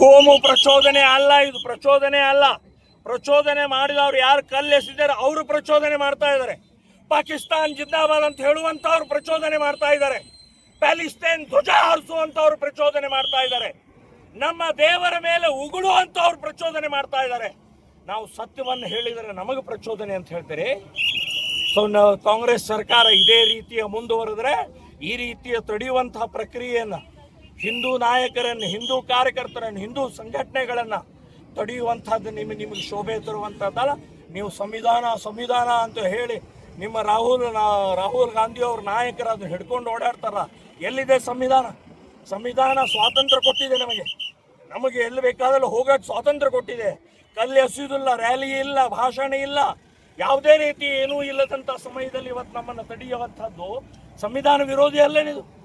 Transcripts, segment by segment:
ಕೋಮು ಪ್ರಚೋದನೆ ಅಲ್ಲ ಇದು, ಪ್ರಚೋದನೆ ಅಲ್ಲ. ಪ್ರಚೋದನೆ ಮಾಡಿದವ್ರು ಯಾರು ಕಲ್ಲೆಸಿದ್ದಾರೆ ಅವರು ಪ್ರಚೋದನೆ ಮಾಡ್ತಾ ಇದ್ದಾರೆ. ಪಾಕಿಸ್ತಾನ್ ಜಿಂದಾಬಾದ್ ಅಂತ ಹೇಳುವಂತವ್ರು ಪ್ರಚೋದನೆ ಮಾಡ್ತಾ ಇದ್ದಾರೆ. ಪ್ಯಾಲಿಸ್ತೇನ್ ಧ್ವಜ ಹಾರಿಸುವಂತವ್ರು ಪ್ರಚೋದನೆ ಮಾಡ್ತಾ ಇದ್ದಾರೆ. ನಮ್ಮ ದೇವರ ಮೇಲೆ ಉಗುಳುವಂತವ್ರು ಪ್ರಚೋದನೆ ಮಾಡ್ತಾ ಇದ್ದಾರೆ. ನಾವು ಸತ್ಯವನ್ನು ಹೇಳಿದರೆ ನಮಗೆ ಪ್ರಚೋದನೆ ಅಂತ ಹೇಳ್ತೀರಿ. ಸೊ ಕಾಂಗ್ರೆಸ್ ಸರ್ಕಾರ ಇದೇ ರೀತಿಯ ಮುಂದುವರೆದ್ರೆ ಈ ರೀತಿಯ ತಡೆಯುವಂತಹ ಪ್ರಕ್ರಿಯೆಯನ್ನು ಹಿಂದೂ ನಾಯಕರನ್ನು, ಹಿಂದೂ ಕಾರ್ಯಕರ್ತರನ್ನು, ಹಿಂದೂ ಸಂಘಟನೆಗಳನ್ನು ತಡೆಯುವಂಥದ್ದು ನಿಮಗೆ ನಿಮಗೆ ಶೋಭೆ ತರುವಂಥದ್ದಲ್ಲ. ನೀವು ಸಂವಿಧಾನ ಸಂವಿಧಾನ ಅಂತ ಹೇಳಿ ನಿಮ್ಮ ರಾಹುಲ್ ರಾಹುಲ್ ಗಾಂಧಿ ಅವ್ರ ನಾಯಕರು ಅದನ್ನು ಹಿಡ್ಕೊಂಡು ಓಡಾಡ್ತಾರ. ಎಲ್ಲಿದೆ ಸಂವಿಧಾನ? ಸಂವಿಧಾನ ಸ್ವಾತಂತ್ರ್ಯ ಕೊಟ್ಟಿದೆ ನಮಗೆ. ನಮಗೆ ಎಲ್ಲಿ ಬೇಕಾದಲ್ಲಿ ಹೋಗೋಕ್ಕೆ ಸ್ವಾತಂತ್ರ್ಯ ಕೊಟ್ಟಿದೆ. ಕಲ್ಲಿ ಹಸಿಯುವುದಿಲ್ಲ ರ್ಯಾಲಿ ಇಲ್ಲ, ಭಾಷಣ ಇಲ್ಲ. ಯಾವುದೇ ರೀತಿ ಏನೂ ಇಲ್ಲದಂಥ ಸಮಯದಲ್ಲಿ ಇವತ್ತು ನಮ್ಮನ್ನು ತಡೆಯುವಂಥದ್ದು ಸಂವಿಧಾನ ವಿರೋಧಿ ಅಲ್ಲೇನಿದು.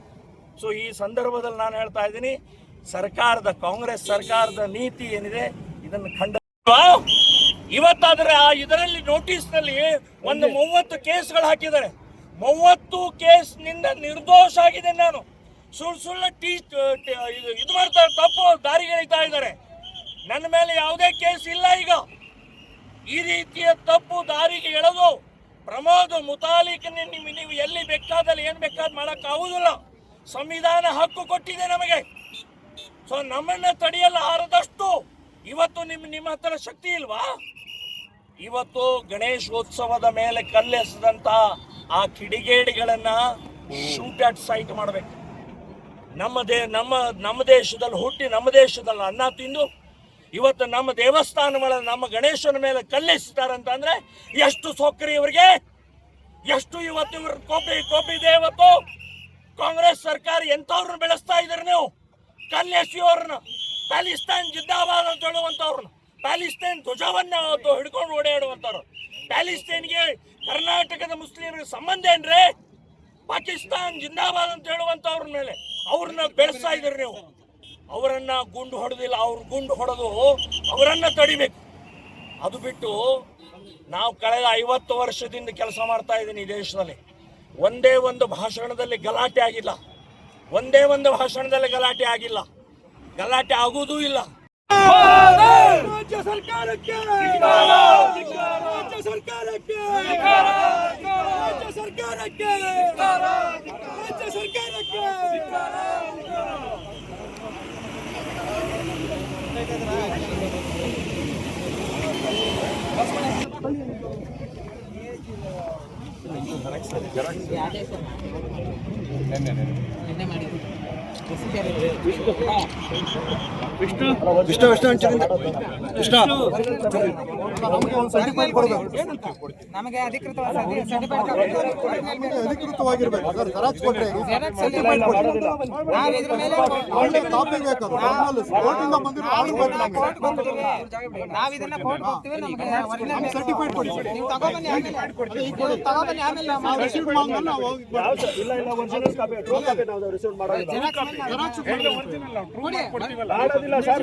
ಸೊ ಈ ಸಂದರ್ಭದಲ್ಲಿ ನಾನು ಹೇಳ್ತಾ ಇದ್ದೀನಿ ಸರ್ಕಾರದ ಕಾಂಗ್ರೆಸ್ ಸರ್ಕಾರದ ನೀತಿ ಏನಿದೆ ಇದನ್ನು ಖಂಡ ಇವತ್ತಾದ್ರೆ ಆ ಇದರಲ್ಲಿ ನೋಟಿಸ್ನಲ್ಲಿ ಒಂದು. ಮೂವತ್ತು ಕೇಸ್ಗಳು ಹಾಕಿದ್ದಾರೆ. ಮೂವತ್ತು ಕೇಸ್ನಿಂದ ನಿರ್ದೋಷ ಆಗಿದೆ ನಾನು. ಸುಳ್ಳು ಸುಳ್ಳು ಟೀ ಇದು- ಇದು ಮಾಡ್ತಾರೆ ತಪ್ಪು ದಾರಿಗೆಳಿತಾ ಇದ್ದಾರೆ. ನನ್ನ ಮೇಲೆ ಯಾವುದೇ ಕೇಸ್ ಇಲ್ಲ ಈಗ. ಈ ರೀತಿಯ ತಪ್ಪು ದಾರಿಗೆ ಎಳೆದು ಪ್ರಮೋದ್ ಮುತಾಲಿಕ್ ನೀವು ನೀವು ಎಲ್ಲಿ ಬೇಕಾದಲ್ಲಿ ಏನು ಬೇಕಾದ್ ಮಾಡಕ್ ಆಗುದಿಲ್ಲ ಸಂವಿಧಾನ ಹಕ್ಕು ಕೊಟ್ಟಿದೆ ನಮಗೆ. ಸೊ ನಮ್ಮನ್ನ ತಡೆಯಲ್ಲ ಆರದಷ್ಟು ಇವತ್ತು ನಿಮ್, ನಿಮ್ಮ ಹತ್ರ ಶಕ್ತಿ ಇಲ್ವಾ? ಇವತ್ತು ಗಣೇಶೋತ್ಸವದ ಮೇಲೆ ಕಲ್ಲೆಸದಂತ ಆ ಕಿಡಿಗೇಡಿಗಳನ್ನ ಶೂಟ್ ಅಟ್ ಸೈಟ್ ಮಾಡಬೇಕು. ನಮ್ಮ ದೇ, ನಮ್ಮ ನಮ್ಮ ದೇಶದಲ್ಲಿ ಹುಟ್ಟಿ ನಮ್ಮ ದೇಶದಲ್ಲಿ ಅನ್ನ ತಿಂದು ಇವತ್ತು ನಮ್ಮ ದೇವಸ್ಥಾನಗಳ, ನಮ್ಮ ಗಣೇಶನ ಮೇಲೆ ಕಲ್ಲೆಸಿದ್ದಾರೆ ಅಂದ್ರೆ ಎಷ್ಟು ಸೌಕರ್ಯ ಇವರಿಗೆ? ಎಷ್ಟು ಇವತ್ತು ಇವ್ರ ಕೋಪಿ ಕೋಪಿ ಇದೆ ಇವತ್ತು ಕಾಂಗ್ರೆಸ್ ಸರ್ಕಾರ ಎಂಥವ್ರನ್ನ ಬೆಳೆಸ್ತಾ ಇದ್ರಿ ನೀವು? ಕಲ್ಲೆಸಿಯೋರ್ನ ಪ್ಯಾಲಿಸ್ತಾನ್ ಜಿಂದಾಬಾದ್ ಅಂತ ಹೇಳುವಂಥವ್ರನ್ನ, ಪ್ಯಾಲಿಸ್ತೈನ್ ಧ್ವಜವನ್ನ ಹಿಡ್ಕೊಂಡು ಓಡಾಡುವಂಥವ್ರು. ಪ್ಯಾಲಿಸ್ತೈನ್ಗೆ ಕರ್ನಾಟಕದ ಮುಸ್ಲಿಮರಿಗೆ ಸಂಬಂಧ ಏನ್ರಿ? ಪಾಕಿಸ್ತಾನ್ ಜಿಂದಾಬಾದ್ ಅಂತ ಹೇಳುವಂಥವ್ರ ಮೇಲೆ ಅವ್ರನ್ನ ಬೆಳೆಸ್ತಾ ಇದ್ರಿ ನೀವು. ಅವರನ್ನ ಗುಂಡು ಹೊಡೆದಿಲ್ಲ, ಅವ್ರ ಗುಂಡು ಹೊಡೆದು ಅವರನ್ನ ತಡಿಬೇಕು. ಅದು ಬಿಟ್ಟು ನಾವು ಕಳೆದ ಐವತ್ತು ವರ್ಷದಿಂದ ಕೆಲಸ ಮಾಡ್ತಾ ಇದ್ದೀನಿ ಈ ದೇಶದಲ್ಲಿ. ಒಂದೇ ಒಂದು ಭಾಷಣದಲ್ಲಿ ಗಲಾಟೆ ಆಗಿಲ್ಲ. ಒಂದೇ ಒಂದು ಭಾಷಣದಲ್ಲಿ ಗಲಾಟೆ ಆಗಿಲ್ಲ. ಗಲಾಟೆ ಆಗುವುದೂ ಇಲ್ಲ. ರಾಜ್ಯ ಸರ್ಕಾರಕ್ಕೆ! ರಾಜ್ಯ ಸರ್ಕಾರಕ್ಕೆ! ರಾಜ್ಯ ಸರ್ಕಾರಕ್ಕೆ! ರಾಜ್ಯ ಸರ್ಕಾರಕ್ಕೆ! ಜೆರಾಕ್ಸ್ ವಿಷ್ಣು ವಿಷ್ಣು ಅಂಚರಿಂದ ವಿಷ್ಣು. ನಮಗೆ ಒಂದು ಸರ್ಟಿಫೈಡ್ ಕೊಡಬೇಕು ನಮಗೆ ಅಧಿಕೃತವಾದ ಅಧಿಕೃತವಾಗಿರ್ಬೇಕು. ಸರ್. ಜೆರಾಕ್ಸ್ ಕೊಟ್ಟರೆ ಸರ್ಟಿಫೈಡ್ ನಾವು ಇದರ ಮೇಲೆ ಒಳ್ಳೆ ಕಾಪಿ ಬೇಕು. ನಮ್ಮಲ್ಲಿ ಕೋರ್ಟಿಂದ ಬಂದಿರೋ ಆರ್ಡರ್ ಬೇಕು ನಮಗೆ. ನಾವು ಇದನ್ನ ಕೋರ್ಟ್ ಹೋಗ್ತೀವಿ ನಮಗೆ. ಸರ್ಟಿಫೈಡ್ ಕೊಡಿ. ಸರ್ ನೀವು ತಗೊಬನ್ನಿ ಆಮೇಲೆ ತಗೊಬನ್ನಿ ಆಮೇಲೆ ನಾವು ರಿಸೀವ್ ನಾವು ಹೋಗಿ? ಇಲ್ಲ ಇಲ್ಲ ಜೆರಾಕ್ಸ್ ಕಾಪಿ ಟ್ರೂ ಕಾಪಿ ನಾವು ರಿಸೀವ್ ಮಾಡೋದಿಲ್ಲ ಜೆರಾಕ್ಸ್ ಕೊಡಿ ಮಾಡೋದಿಲ್ಲ ಸರ್